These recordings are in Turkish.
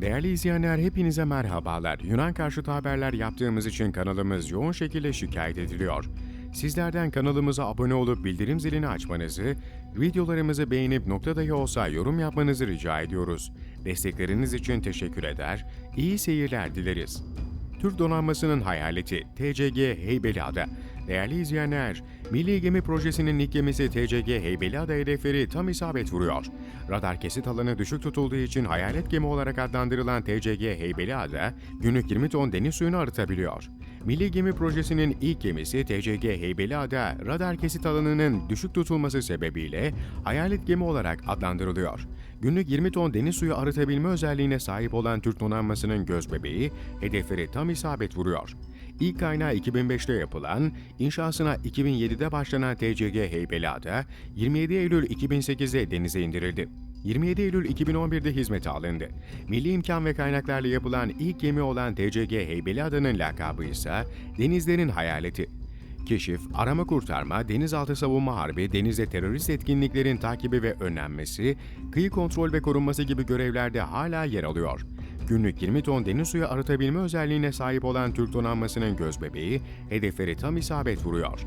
Değerli izleyenler hepinize merhabalar. Yunan karşıtı haberler yaptığımız için kanalımız yoğun şekilde şikayet ediliyor. Sizlerden kanalımıza abone olup bildirim zilini açmanızı, videolarımızı beğenip nokta dahi olsa yorum yapmanızı rica ediyoruz. Destekleriniz için teşekkür eder, iyi seyirler dileriz. Türk donanmasının hayaleti TCG Heybeliada. Değerli izleyenler, Milli Gemi Projesi'nin ilk gemisi TCG Heybeliada hedefleri tam isabet vuruyor. Radar kesit alanı düşük tutulduğu için hayalet gemi olarak adlandırılan TCG Heybeliada, günlük 20 ton deniz suyunu arıtabiliyor. Milli Gemi Projesi'nin ilk gemisi TCG Heybeliada, radar kesit alanının düşük tutulması sebebiyle hayalet gemi olarak adlandırılıyor. Günlük 20 ton deniz suyu arıtabilme özelliğine sahip olan Türk donanmasının gözbebeği, hedefleri tam isabet vuruyor. İlk kaynağı 2005'te yapılan, inşasına 2007'de başlanan TCG Heybeliada, 27 Eylül 2008'de denize indirildi. 27 Eylül 2011'de hizmete alındı. Milli imkan ve kaynaklarla yapılan ilk gemi olan TCG Heybeliada'nın lakabı ise Denizlerin Hayaleti. Keşif, arama kurtarma, denizaltı savunma harbi, denizde terörist etkinliklerin takibi ve önlenmesi, kıyı kontrol ve korunması gibi görevlerde hala yer alıyor. Günlük 20 ton deniz suyu arıtabilme özelliğine sahip olan Türk donanmasının gözbebeği, hedefleri tam isabet vuruyor.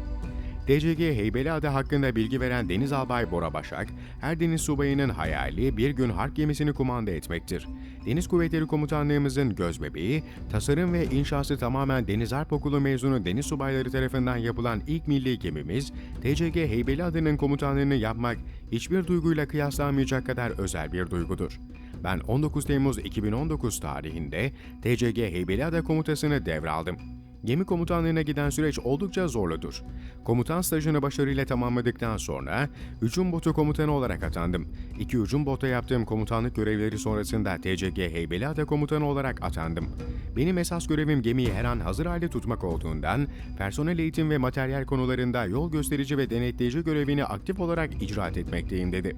TCG Heybeliada hakkında bilgi veren Deniz Albay Bora Başak, her deniz subayının hayali bir gün harp gemisini kumanda etmektir. Deniz Kuvvetleri Komutanlığımızın gözbebeği, tasarım ve inşası tamamen Deniz Harp Okulu mezunu deniz subayları tarafından yapılan ilk milli gemimiz, TCG Heybeliada'nın komutanlığını yapmak hiçbir duyguyla kıyaslanmayacak kadar özel bir duygudur. Ben 19 Temmuz 2019 tarihinde TCG Heybeliada komutasını devraldım. Gemi komutanlığına giden süreç oldukça zorludur. Komutan stajını başarıyla tamamladıktan sonra hücum botu komutanı olarak atandım. İki hücum botta yaptığım komutanlık görevleri sonrasında TCG Heybeliada komutanı olarak atandım. Benim esas görevim gemiyi her an hazır halde tutmak olduğundan personel eğitim ve materyal konularında yol gösterici ve denetleyici görevini aktif olarak icraat etmekteyim dedi.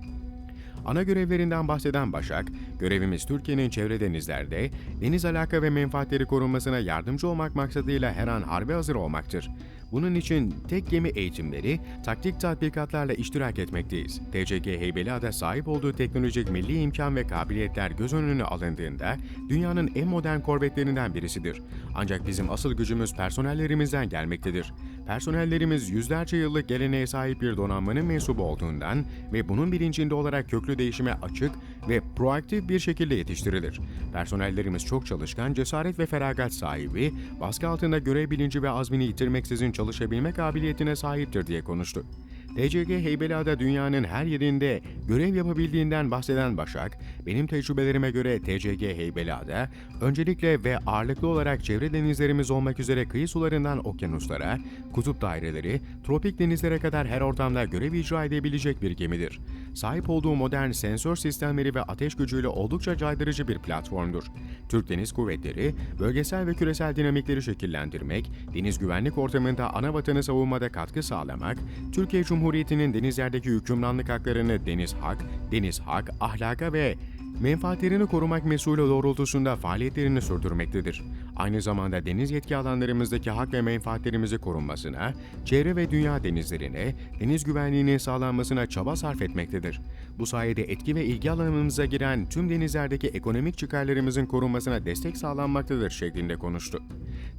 Ana görevlerinden bahseden Başak, görevimiz Türkiye'nin çevre denizlerde deniz alaka ve menfaatleri korunmasına yardımcı olmak maksadıyla her an harbe hazır olmaktır. Bunun için tek gemi eğitimleri, taktik tatbikatlarla iştirak etmekteyiz. TCG Heybeliada sahip olduğu teknolojik milli imkan ve kabiliyetler göz önüne alındığında dünyanın en modern korvetlerinden birisidir. Ancak bizim asıl gücümüz personellerimizden gelmektedir. Personellerimiz yüzlerce yıllık geleneğe sahip bir donanmanın mensubu olduğundan ve bunun bilincinde olarak köklü değişime açık ve proaktif bir şekilde yetiştirilir. Personellerimiz çok çalışkan, cesaret ve feragat sahibi, baskı altında görev bilinci ve azmini yitirmeksizin çalışabilme kabiliyetine sahiptir diye konuştu. TCG Heybeliada dünyanın her yerinde görev yapabildiğinden bahseden Başak, benim tecrübelerime göre TCG Heybeliada, öncelikle ve ağırlıklı olarak çevre denizlerimiz olmak üzere kıyı sularından okyanuslara, kutup daireleri, tropik denizlere kadar her ortamda görev icra edebilecek bir gemidir. Sahip olduğu modern sensör sistemleri ve ateş gücüyle oldukça caydırıcı bir platformdur. Türk Deniz Kuvvetleri, bölgesel ve küresel dinamikleri şekillendirmek, deniz güvenlik ortamında ana vatanı savunmada katkı sağlamak, Türkiye Cumhuriyeti'nin denizlerdeki hükümranlık haklarını deniz hak, deniz hak, ahlaka ve menfaatlerini korumak mesulü doğrultusunda faaliyetlerini sürdürmektedir. Aynı zamanda deniz yetki alanlarımızdaki hak ve menfaatlerimizi korunmasına, çevre ve dünya denizlerine, deniz güvenliğinin sağlanmasına çaba sarf etmektedir. Bu sayede etki ve ilgi alanımıza giren tüm denizlerdeki ekonomik çıkarlarımızın korunmasına destek sağlanmaktadır şeklinde konuştu.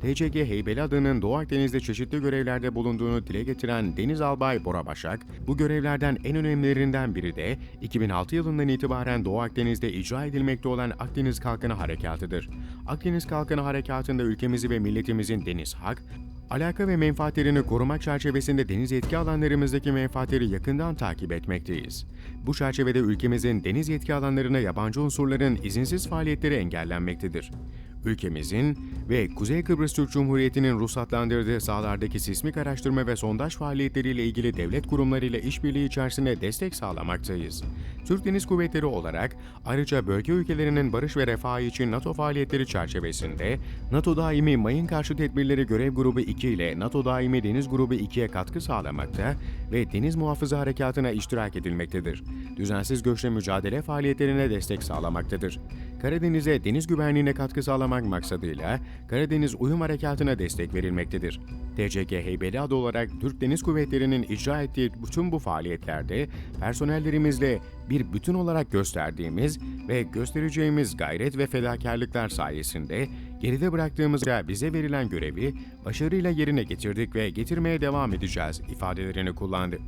TCG Heybeliada'nın Doğu Akdeniz'de çeşitli görevlerde bulunduğunu dile getiren Deniz Albay Bora Başak, bu görevlerden en önemlilerinden biri de 2006 yılından itibaren Doğu Akdeniz'de icra edilmekte olan Akdeniz Kalkını Harekatı'dır. Akdeniz Kalkını Harekatı'nda ülkemizi ve milletimizin deniz hak, alaka ve menfaatlerini korumak çerçevesinde deniz yetki alanlarımızdaki menfaatleri yakından takip etmekteyiz. Bu çerçevede ülkemizin deniz yetki alanlarına yabancı unsurların izinsiz faaliyetleri engellenmektedir. Ülkemizin ve Kuzey Kıbrıs Türk Cumhuriyeti'nin ruhsatlandırdığı sahalardaki sismik araştırma ve sondaj faaliyetleriyle ilgili devlet kurumlarıyla işbirliği içerisinde destek sağlamaktayız. Türk Deniz Kuvvetleri olarak ayrıca bölge ülkelerinin barış ve refahı için NATO faaliyetleri çerçevesinde NATO Daimi Mayın Karşı Tedbirleri Görev Grubu 2 ile NATO Daimi Deniz Grubu 2'ye katkı sağlamakta ve Deniz Muhafızı Harekatı'na iştirak edilmektedir. Düzensiz göçle mücadele faaliyetlerine destek sağlamaktadır. Karadeniz'e deniz güvenliğine katkı sağlamak maksadıyla Karadeniz Uyum Harekatı'na destek verilmektedir. TCG Heybeliada olarak Türk Deniz Kuvvetleri'nin icra ettiği bütün bu faaliyetlerde personellerimizle bir bütün olarak gösterdiğimiz ve göstereceğimiz gayret ve fedakarlıklar sayesinde geride bıraktığımızda bize verilen görevi başarıyla yerine getirdik ve getirmeye devam edeceğiz ifadelerini kullandı.